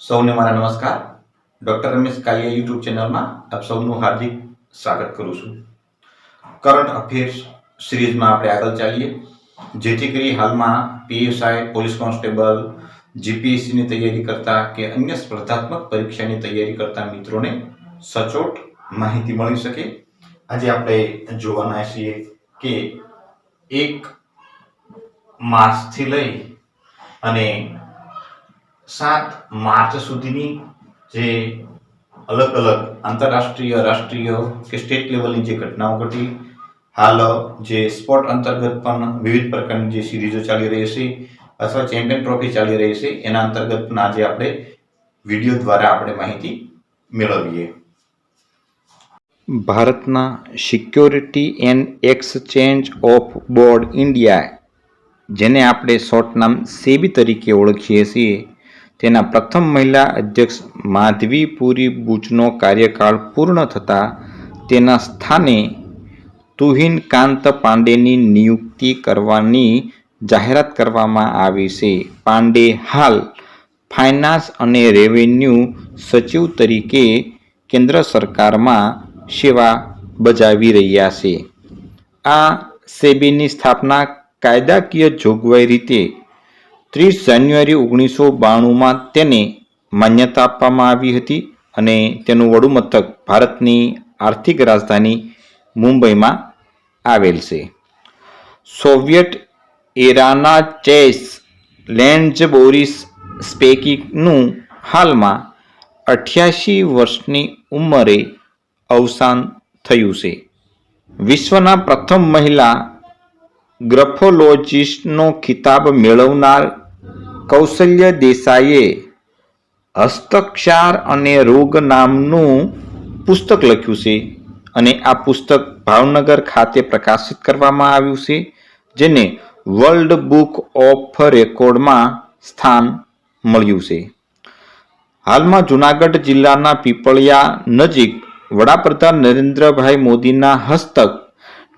સૌને મારા નમસ્કાર. ડૉક્ટર રમેશ કાલિયા યુટ્યુબ ચેનલમાં આપ સૌનું હાર્દિક સ્વાગત કરું છું. કરંટ અફેર્સ સિરીઝમાં આપણે આગળ ચાલીએ. જેથી કરી હાલમાં પીએસઆઈ, પોલીસ કોન્સ્ટેબલ, જીપીએસસીની તૈયારી કરતા કે અન્ય સ્પર્ધાત્મક પરીક્ષાની તૈયારી કરતા મિત્રોને સચોટ માહિતી મળી શકે. આજે આપણે જોવાના છીએ કે એક માસથી લઈ અને સાત માર્ચ સુધીની જે અલગ અલગ આંતરરાષ્ટ્રીય, રાષ્ટ્રીય કે સ્ટેટ લેવલની જે ઘટનાઓ ઘટી, હાલ જે સ્પોર્ટ અંતર્ગત પણ વિવિધ પ્રકારની જે સિરીઝો ચાલી રહી છે અથવા ચેમ્પિયન ટ્રોફી ચાલી રહી છે, એના અંતર્ગત પણ આજે આપણે વીડિયો દ્વારા આપણે માહિતી મેળવીએ. ભારતના security and exchange of board India જેને આપણે શોર્ટ નામ સેબી તરીકે ઓળખીએ છીએ તેના પ્રથમ મહિલા અધ્યક્ષ માધવીપુરી બુચનો કાર્યકાળ પૂર્ણ થતાં તેના સ્થાને તુહિન કાંત પાંડેની નિયુક્તિ કરવાની જાહેરાત કરવામાં આવી છે. પાંડે હાલ ફાઇનાન્સ અને રેવન્યુ સચિવ તરીકે કેન્દ્ર સરકારમાં સેવા બજાવી રહ્યા છે. આ સેબીની સ્થાપના કાયદાકીય જોગવાઈ રીતે ત્રીસ જાન્યુઆરી ઓગણીસો બાણુંમાં તેને માન્યતા આપવામાં આવી હતી અને તેનું વડુમથક ભારતની આર્થિક રાજધાની મુંબઈમાં આવેલ છે. સોવિયત એરાના ચેસ લેન્ડ બોરિસ સ્પેકિકનું હાલમાં અઠ્યાસી વર્ષની ઉંમરે અવસાન થયું છે. વિશ્વના પ્રથમ મહિલા ગ્રફોલોજિસ્ટનો ખિતાબ મેળવનાર કૌશલ્ય દેસાઈએ હસ્તક્ષાર અને રોગ નામનું પુસ્તક લખ્યું છે અને આ પુસ્તક ભાવનગર ખાતે પ્રકાશિત કરવામાં આવ્યું છે, જેને વર્લ્ડ બુક ઓફ રેકોર્ડમાં સ્થાન મળ્યું છે. હાલમાં જુનાગઢ જિલ્લાના પીપળિયા નજીક વડાપ્રધાન નરેન્દ્રભાઈ મોદીના હસ્તક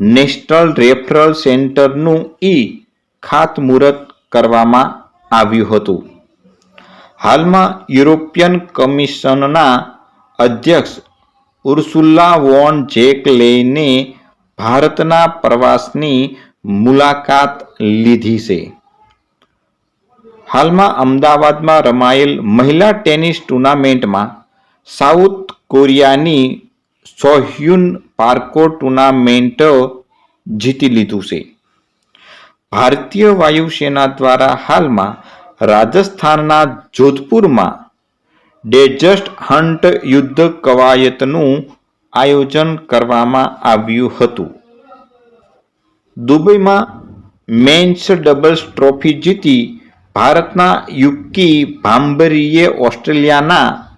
નેશનલ રેફરલ સેન્ટરનું ઈ ખાતમુહૂર્ત કરવામાં આવ્યું હતું. હાલમાં યુરોપિયન કમિશનના અધ્યક્ષ ઉર્સુલા વોન જેક લેને ભારતના પ્રવાસની મુલાકાત લીધી છે. હાલમાં અમદાવાદમાં રમાયેલ મહિલા ટેનિસ ટુર્નામેન્ટમાં સાઉથ કોરિયાની સોહ્યુન પાર્કો ટુર્નામેન્ટ જીતી લીધું છે. ભારતીય વાયુસેના દ્વારા હાલમાં રાજસ્થાનના જોધપુરમાં ડેઝર્ટ હન્ટ યુદ્ધ કવાયતનું આયોજન કરવામાં આવ્યું હતું. દુબઈમાં મેન્સ ડબલ્સ ટ્રોફી જીતી ભારતના યુકી ભાંબરીએ ઓસ્ટ્રેલિયાના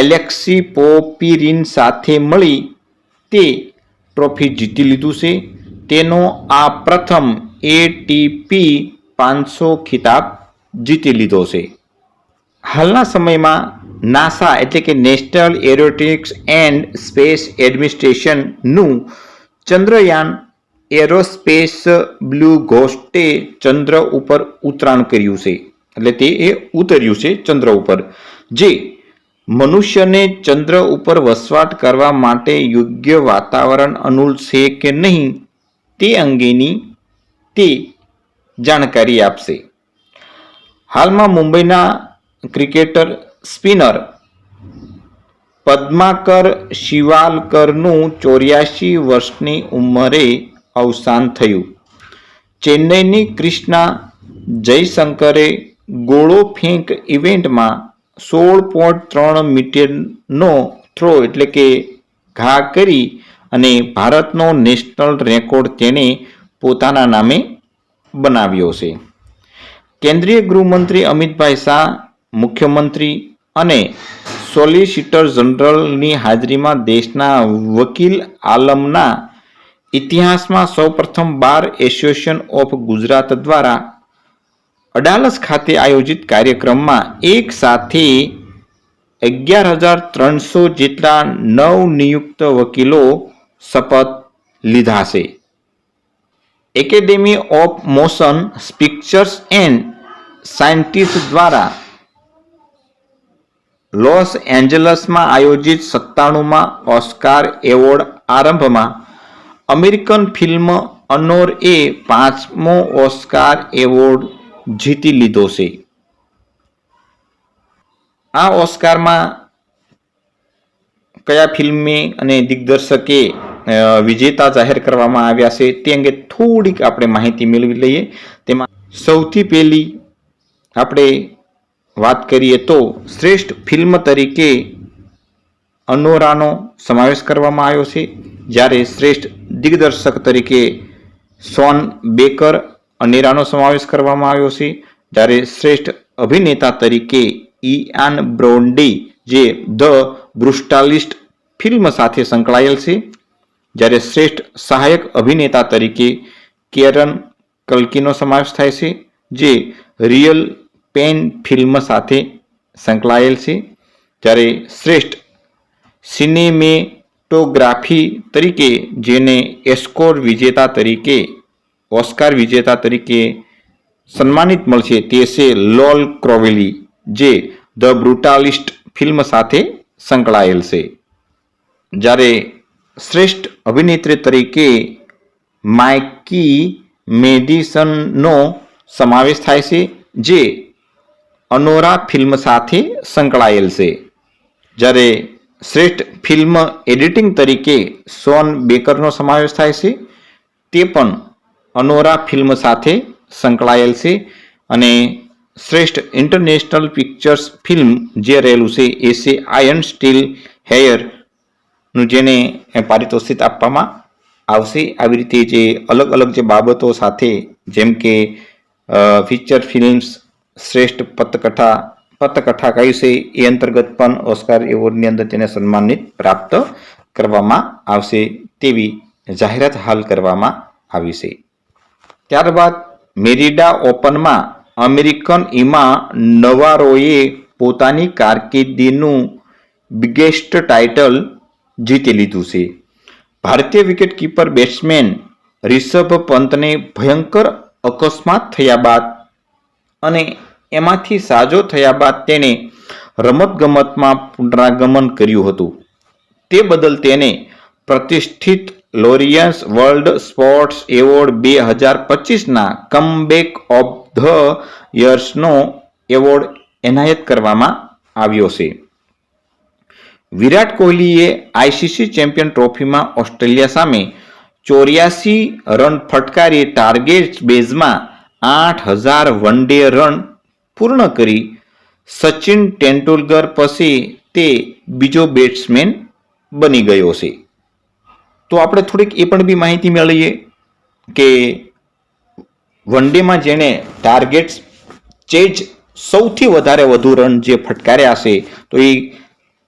એલેક્સી પોપીરિન સાથે મળી તે ટ્રોફી જીતી લીધું છે. તેનો આ પ્રથમ એટીપી પાંચસો ખિતાબ જીતી લીધો છે. હાલના સમયમાં નાસા એટલે કે નેશનલ એરોટિક્સ એન્ડ સ્પેસ એડમિનિસ્ટ્રેશનનું ચંદ્રયાન એરોસ્પેસ બ્લુ ઘોસ્ટે ચંદ્ર ઉપર ઉતરાણ કર્યું છે. એટલે તે એ ઉતર્યું છે ચંદ્ર ઉપર, જે મનુષ્યને ચંદ્ર ઉપર વસવાટ કરવા માટે યોગ્ય વાતાવરણ અનુલ છે કે નહીં તે અંગેની તે જાણકારી આપશે. હાલમાં મુંબઈના ક્રિકેટર સ્પિનર પદ્માકર શિવાલકરનું ચોર્યાસી વર્ષની ઉંમરે અવસાન થયું. ચેન્નઈની ક્રિષ્ના જયશંકરે ગોળો ફેંક ઇવેન્ટમાં સોળ પોઈન્ટ ત્રણ મીટરનો થ્રો એટલે કે ઘા કરી અને ભારતનો નેશનલ રેકોર્ડ તેણે પોતાના નામે બનાવ્યો છે. કેન્દ્રીય ગૃહમંત્રી અમિતભાઈ શાહ, મુખ્યમંત્રી અને સોલિસિટર જનરલની હાજરીમાં દેશના વકીલ આલમના ઇતિહાસમાં સૌપ્રથમ બાર એસોસિએશન ઓફ ગુજરાત દ્વારા અડાલજ ખાતે આયોજિત કાર્યક્રમમાં એક સાથે અગિયાર હજાર ત્રણસો જેટલા નવનિયુક્ત વકીલો શપથ લીધા છે academy of motion pictures and scientist દ્વારા લોસ એન્જલસમાં આયોજિત સત્તાણુંમાં ઓસ્કાર એવોર્ડ આરંભમાં અમેરિકન ફિલ્મ અનોર એ પાંચમો ઓસ્કાર એવોર્ડ જીતી લીધો છે. આ ઓસ્કારમાં કયા ફિલ્મે અને દિગ્દર્શકે વિજેતા જાહેર કરવામાં આવ્યા છે તે અંગે થોડીક આપણે માહિતી મેળવી લઈએ. તેમાં સૌથી પહેલી આપણે વાત કરીએ તો શ્રેષ્ઠ ફિલ્મ તરીકે અનોરાનો સમાવેશ કરવામાં આવ્યો છે. જ્યારે શ્રેષ્ઠ દિગ્દર્શક તરીકે સોન બેકર અનેરાનો સમાવેશ કરવામાં આવ્યો છે. જ્યારે શ્રેષ્ઠ અભિનેતા તરીકે ઇઆન બ્રોન્ડી, જે ધ બ્રુસ્ટાલિસ્ટ ફિલ્મ સાથે સંકળાયેલ છે. જ્યારે શ્રેષ્ઠ સહાયક અભિનેતા તરીકે કેરન કલ્કીનો સમાવેશ થાય છે, જે રિયલ પેન ફિલ્મ સાથે સંકળાયેલ છે. જ્યારે શ્રેષ્ઠ સિનેમેટોગ્રાફી તરીકે જેને એસ્કોર વિજેતા તરીકે ઓસ્કાર વિજેતા તરીકે સન્માનિત મળશે તે છે લોલ ક્રોવેલી, જે ધ બ્રુટાલિસ્ટ ફિલ્મ સાથે સંકળાયેલ છે. જ્યારે શ્રેષ્ઠ અભિનેત્રી તરીકે માઇકી મેડિસનનો સમાવેશ થાય છે, જે અનોરા ફિલ્મ સાથે સંકળાયેલ છે. જ્યારે શ્રેષ્ઠ ફિલ્મ એડિટિંગ તરીકે સોન બેકરનો સમાવેશ થાય છે, તે પણ અનોરા ફિલ્મ સાથે સંકળાયેલ છે અને શ્રેષ્ઠ ઇન્ટરનેશનલ પિક્ચર્સ ફિલ્મ જે રહેલું છે એ છે આયર્ન સ્ટીલ હેયરનું જેને પારિતોષિત આપવામાં આવશે. આવી રીતે જે અલગ અલગ જે બાબતો સાથે જેમ કે ફીચર ફિલ્મ્સ શ્રેષ્ઠ પતકથા પતકથા કહ્યું છે એ અંતર્ગત પણ ઓસ્કાર એવોર્ડની અંદર તેને સન્માનિત પ્રાપ્ત કરવામાં આવશે તેવી જાહેરાત હાલ કરવામાં આવી છે. ત્યારબાદ મેરિડા ઓપનમાં અમેરિકન ઇમા નવારોએ પોતાની કારકિર્દીનું બિગેસ્ટ ટાઇટલ જીતી લીધું છે. ભારતીય વિકેટકીપર બેટ્સમેન રિષભ પંતને ભયંકર અકસ્માત થયા બાદ અને એમાંથી સાજો થયા બાદ તેણે રમતગમતમાં પુનરાગમન કર્યું હતું. તે બદલ તેને પ્રતિષ્ઠિત લોરિયન્સ વર્લ્ડ સ્પોર્ટ્સ એવોર્ડ બે હજાર પચીસના કમબેક ઓફ ધ યર્સનો એવોર્ડ એનાયત કરવામાં આવ્યો છે. વિરાટ કોહલીએ આઈસીસી ચેમ્પિયન ટ્રોફીમાં ઓસ્ટ્રેલિયા સામે ચોર્યાસી રન ફટકારી ટાર્ગેટ બેઝમાં આઠ હજાર વન ડે રન પૂર્ણ કરી. સચિન તેંડુલકર પછી તે બીજો બેટ્સમેન બની ગયો છે. તો આપણે થોડીક એ પણ બી માહિતી મેળવીએ કે વન ડેમાં જેણે ટાર્ગેટ્સ ચેજ સૌથી વધારે વધુ રન જે ફટકાર્યા છે, તો એ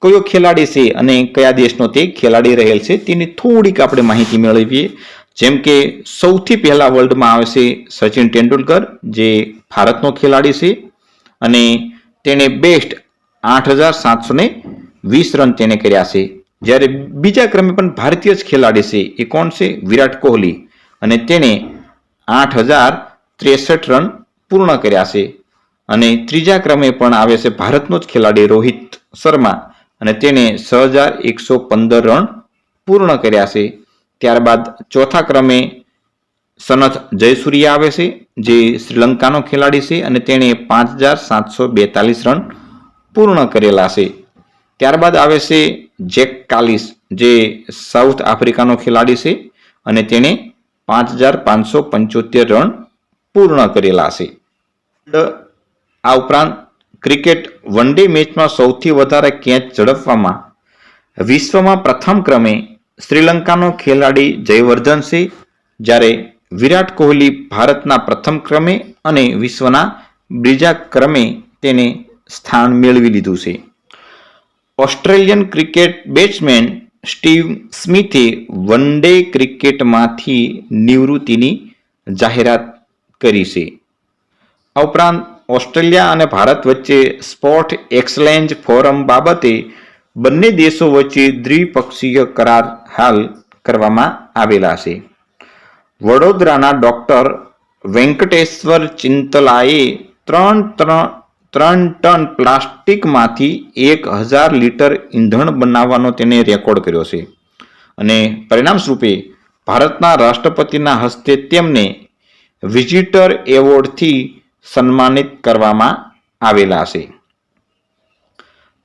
કયો ખેલાડી છે અને કયા દેશનો તે ખેલાડી રહેલ છે, તેની થોડીક આપણે માહિતી મેળવીએ. જેમ કે સૌથી પહેલાં વર્લ્ડમાં આવે છે સચિન તેંડુલકર, જે ભારતનો ખેલાડી છે, અને તેણે બેસ્ટ આઠ હજાર સાતસો વીસ રન તેને કર્યા છે. જ્યારે બીજા ક્રમે પણ ભારતીય જ ખેલાડી છે, એ કોણ છે? વિરાટ કોહલી. અને તેણે આઠ હજાર ત્રેસઠ રન પૂર્ણ કર્યા છે. અને ત્રીજા ક્રમે પણ આવે છે ભારતનો જ ખેલાડી રોહિત શર્મા. અને તેણે છ હજાર એકસો પંદર રન પૂર્ણ કર્યા છે. ત્યારબાદ ચોથા ક્રમે સનથ જયસૂર્યા આવે છે, જે શ્રીલંકાનો ખેલાડી છે અને તેણે પાંચ હજાર સાતસો બેતાલીસ રન પૂર્ણ કરેલા છે. ત્યારબાદ આવે છે જેક કાલિસ, જે સાઉથ આફ્રિકાનો ખેલાડી છે અને તેણે પાંચ હજાર પાંચસો પંચોતેર રન પૂર્ણ કરેલા છે. આ ઉપરાંત ક્રિકેટ વન ડે મેચમાં સૌથી વધારે કેચ ઝડપવામાં, વિશ્વમાં પ્રથમ ક્રમે શ્રીલંકાનો ખેલાડી જયવર્ધન છે, જ્યારે વિરાટ કોહલી ભારતના પ્રથમ ક્રમે અને વિશ્વના બીજા ક્રમે તેને સ્થાન મેળવી લીધું છે. ઓસ્ટ્રેલિયન ક્રિકેટ બેટ્સમેન સ્ટીવ સ્મિથે વન ડે ક્રિકેટમાંથી નિવૃત્તિની જાહેરાત કરી છે. આ ઉપરાંત ઓસ્ટ્રેલિયા અને ભારત વચ્ચે સ્પોર્ટ એક્સલેન્જ ફોરમ બાબતે બંને દેશો વચ્ચે દ્વિપક્ષીય કરાર હાલ કરવામાં આવેલા છે. વડોદરાના ડૉક્ટર વેંકટેશ્વર ચિંતલાએ ત્રણ ત્રણ ત્રણ ટન પ્લાસ્ટિકમાંથી એક હજાર લીટર ઈંધણ બનાવવાનો તેને રેકોર્ડ કર્યો છે. અને પરિણામ સ્વરૂપે ભારતના રાષ્ટ્રપતિના હસ્તે તેમને વિઝિટર એવોર્ડથી સન્માનિત કરવામાં આવેલા છે.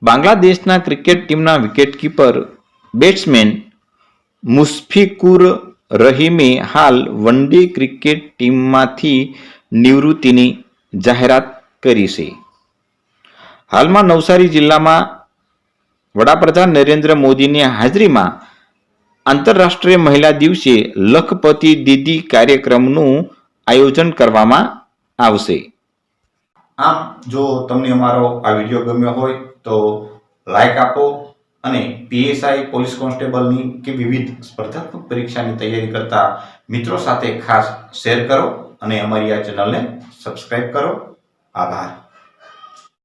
બાંગ્લાદેશના ક્રિકેટ ટીમના વિકેટકીપર બેટ્સમેન મુસ્ફિકુર રહીમે હાલ વન ડે ક્રિકેટ ટીમમાંથી નિવૃત્તિની જાહેરાત કરી છે. હાલમાં નવસારી જિલ્લામાં વડાપ્રધાન નરેન્દ્ર મોદીની હાજરીમાં આંતરરાષ્ટ્રીય મહિલા દિવસે લખપતિ દીદી કાર્યક્રમનું આયોજન કરવામાં આવશે. આમ, જો તમને અમારો આ વીડિયો ગમ્યો હોય, તો લાઈક આપો અને પીએસઆઈ પોલીસ કોન્સ્ટેબલની કે વિવિધ સ્પર્ધાત્મક પરીક્ષાની તૈયારી કરતા મિત્રો સાથે ખાસ શેર કરો અને અમારી આ ચેનલને સબસ્ક્રાઈબ કરો. આભાર.